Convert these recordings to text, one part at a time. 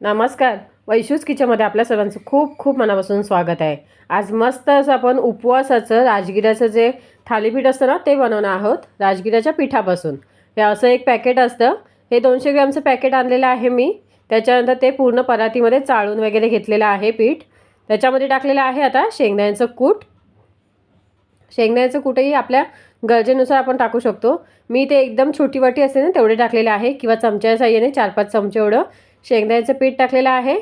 नमस्कार. वैशूज किचनमध्ये आपल्या सर्वांचं खूप खूप मनापासून स्वागत आहे. आज मस्त असं आपण उपवासाचं राजगिराचं जे थालीपीठ असतं ना ते बनवणार आहोत राजगिराच्या पिठापासून. हे असं एक पॅकेट असतं. हे दोनशे ग्रॅमचं पॅकेट आणलेलं आहे मी. त्याच्यानंतर ते पूर्ण परातीमध्ये चाळून वगैरे घेतलेलं आहे पीठ. त्याच्यामध्ये टाकलेलं आहे आता शेंगदाण्याचं कूट. शेंगदाण्याचं कुठेही आपल्या गरजेनुसार आपण टाकू शकतो. मी ते एकदम छोटी वाटी असते ना तेवढे टाकलेले आहे. किंवा चमच्या साह्याने चार पाच चमचे एवढं शेंगदाण्याचं पीठ टाकलेलं आहे.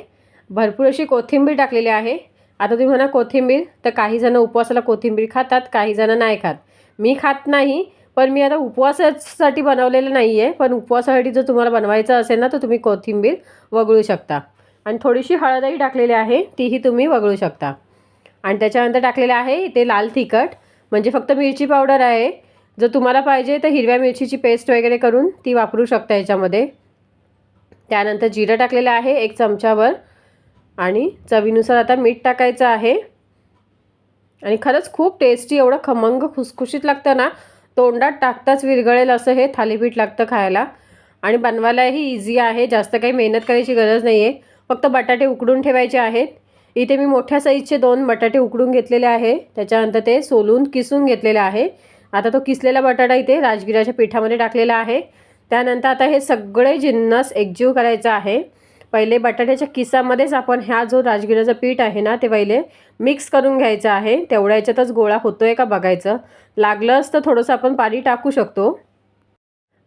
भरपूर अशी कोथिंबीर टाकलेली आहे. आता तुम्ही म्हणा कोथिंबीर तर काही जणं उपवासाला कोथिंबीर खातात काही जणं नाही खात. मी खात नाही पण मी आता उपवासासाठी बनवलेलं नाही आहे पण उपवासासाठी जर तुम्हाला बनवायचं असेल ना तर तुम्ही कोथिंबीर वगळू शकता. आणि थोडीशी हळदही टाकलेली आहे तीही तुम्ही वगळू शकता. आणि त्याच्यानंतर टाकलेलं आहे इथे लाल तिखट म्हणजे फक्त मिरची पावडर आहे. जर तुम्हाला पाहिजे तर हिरव्या मिरचीची पेस्ट वगैरे करून ती वापरू शकता याच्यामध्ये. त्यानंतर जिरं टाकलेलं आहे एक चमचाभर आणि चवीनुसार आता मीठ टाकायचं आहे. आणि खरंच खूप टेस्टी एवढं खमंग खुसखुशीत लागतं ना तोंडात टाकताच विरघळेल असं हे थालीपीठ लागतं खायला. आणि बनवायलाही इझी आहे जास्त काही मेहनत करायची गरज नाही आहे फक्त बटाटे उकडून ठेवायचे आहेत. इथे मी मोठ्या साईजचे दोन बटाटे उकडून घेतलेले आहे. त्याच्यानंतर ते सोलून किसून घेतलेले आहे. आता तो किसलेला बटाटा इथे राजगिराच्या पिठामध्ये टाकलेला आहे. त्यानंतर आता हे सगळे जिन्नस एकजीव करायचं आहे. पहिले बटाट्याच्या किसामध्येच आपण ह्या जो राजगिराचं पीठ आहे ना ते पहिले मिक्स करून घ्यायचं आहे. तेवढ्या याच्यातच गोळा होतो आहे का बघायचं. लागलंच तर थोडंसं आपण पाणी टाकू शकतो.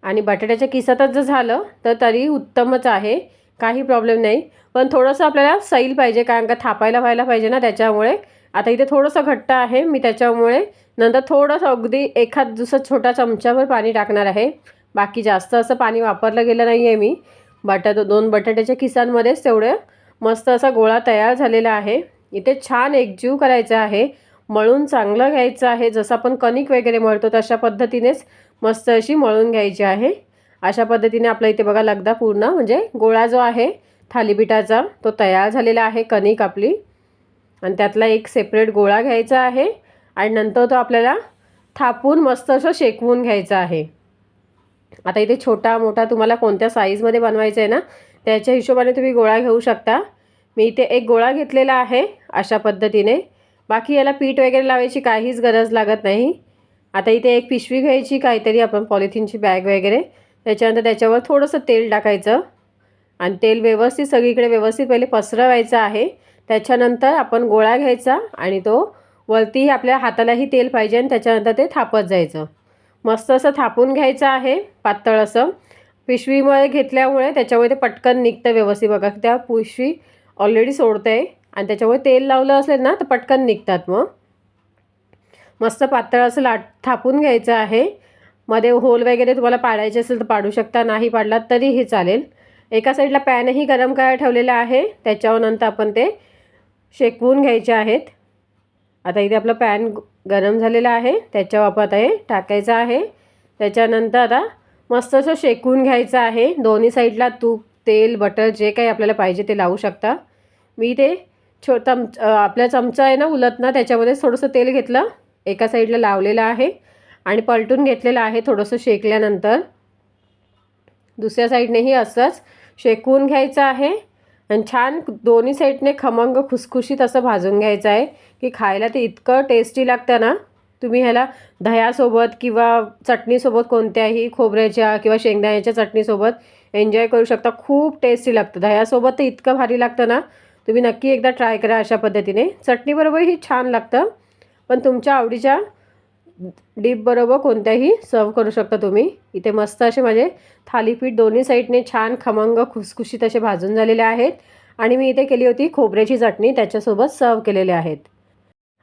आणि बटाट्याच्या किसातच जर झालं तर तरी उत्तमच आहे. काही प्रॉब्लेम नाही. पण थोडंसं आपल्याला सैल पाहिजे कारण का थापायला व्हायला पाहिजे ना त्याच्यामुळे. आता इथे थोडंसं घट्ट आहे. मी त्याच्यामुळे नंतर थोडंसं अगदी एखाद दुसरा छोटा चमच्यावर पाणी टाकणार आहे. बाकी जास्त असं पाणी वापरलं गेलं नाही आहे मी. बटाट दोन बटाट्याच्या किसांमध्येच तेवढं मस्त असा गोळा तयार झालेला आहे. इथे छान एकजीव करायचा आहे. मळून चांगलं घ्यायचं आहे. जसं आपण कणिक वगैरे मळतो तशा पद्धतीनेच मस्त अशी मळून घ्यायची आहे. अशा पद्धतीने आपल्या इथे बघा लगदा पूर्ण म्हणजे गोळा जो आहे थालीपीठाचा तो तयार झालेला आहे कणिक आपली. आणि त्यातला एक सेपरेट गोळा घ्यायचा आहे. आणि नंतर तो आपल्याला थापून मस्त असं शेकवून घ्यायचा आहे. आता इथे छोटा मोठा तुम्हाला कोणत्या साईजमध्ये बनवायचं आहे ना त्याच्या हिशोबाने तुम्ही गोळा घेऊ शकता. मी इथे एक गोळा घेतलेला आहे अशा पद्धतीने. बाकी याला पीठ वगैरे लावायची काहीच गरज लागत नाही. आता इथे एक पिशवी घ्यायची काहीतरी आपण पॉलिथिनची बॅग वगैरे. त्याच्यानंतर त्याच्यावर थोडंसं तेल टाकायचं. आणि तेल व्यवस्थित सगळीकडे व्यवस्थित पहिले पसरवायचं आहे. त्याच्यानंतर आपण गोळा घ्यायचा आणि तो वरतीही आपल्या हातालाही तेल पाहिजे आणि त्याच्यानंतर ते थापत जायचं. मस्त असं थापून घ्यायचं आहे पातळ असं. पिशवीमुळे घेतल्यामुळे त्याच्यामुळे ते पटकन निघतं व्यवस्थित. बघा त्या पिशवी ऑलरेडी सोडतं आहे आणि त्याच्यामुळे तेल लावलं असेल ना तर पटकन निघतात मग. मस्त पातळ असं लाट थापून घ्यायचं आहे. मध्ये होल वगैरे तुम्हाला पाडायचे असेल तर पाडू शकता नाही पाडलात तरीही चालेल. एका साईडला पॅनही गरम करायला ठेवलेला आहे त्याच्यावर नंतर आपण ते शेकवून घ्यायचे आहेत. आता इथे आपलं पॅन गरम झालेला आहे त्याच्या वापरात आहे टाकायचा टाकायचं आहे. त्याच्यानंतर आता मस्त असं शेकून घ्यायचं आहे. दोन्ही साईडला तूप तेल बटर जे काही आपल्याला पाहिजे ते लावू शकता. मी ते छो तम आपल्या चमचा आहे ना उलत ना त्याच्यामध्ये थोडंसं तेल घेतलं. एका साईडला लावलेलं आहे आणि पलटून घेतलेलं आहे थोडंसं शेकल्यानंतर. दुसऱ्या साईडनेही असंच शेकून घ्यायचं आहे. आणि छान दोन्ही साईडने खमंग खुसखुशीत असं भाजून घ्यायचं आहे की खायला ते इतकं टेस्टी लागतं ना. तुम्ही ह्याला दह्यासोबत किंवा चटणीसोबत कोणत्याही खोबऱ्याच्या किंवा शेंगदाण्याच्या चटणीसोबत एन्जॉय करू शकता. खूप टेस्टी लागतं. दह्यासोबत तर इतकं भारी लागतं ना. तुम्ही नक्की एकदा ट्राय करा अशा पद्धतीने. चटणीबरोबरही छान लागतं. पण तुमच्या आवडीच्या डीपबरोबर कोणत्याही सर्व करू शकता तुम्ही. इथे मस्त असे माझे थालीपीठ दोन्ही साईडने छान खमंग खुसखुशीत असे भाजून झालेले आहेत. आणि मी इथे केली होती खोबऱ्याची चटणी त्याच्यासोबत सर्व केलेले आहेत.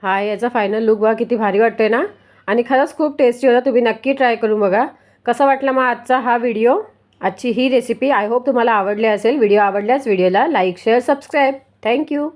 हा याचा फायनल लुक बघा किती भारी वाटतोय ना. आणि खरंच खूप टेस्टी होता तुम्ही नक्की ट्राय करून बघा. कसा वाटला मग आजचा हा व्हिडिओ आजची ही रेसिपी आय होप तुम्हाला आवडली असेल. व्हिडिओ आवडल्यास व्हिडिओला लाईक शेअर सबस्क्राईब थँक्यू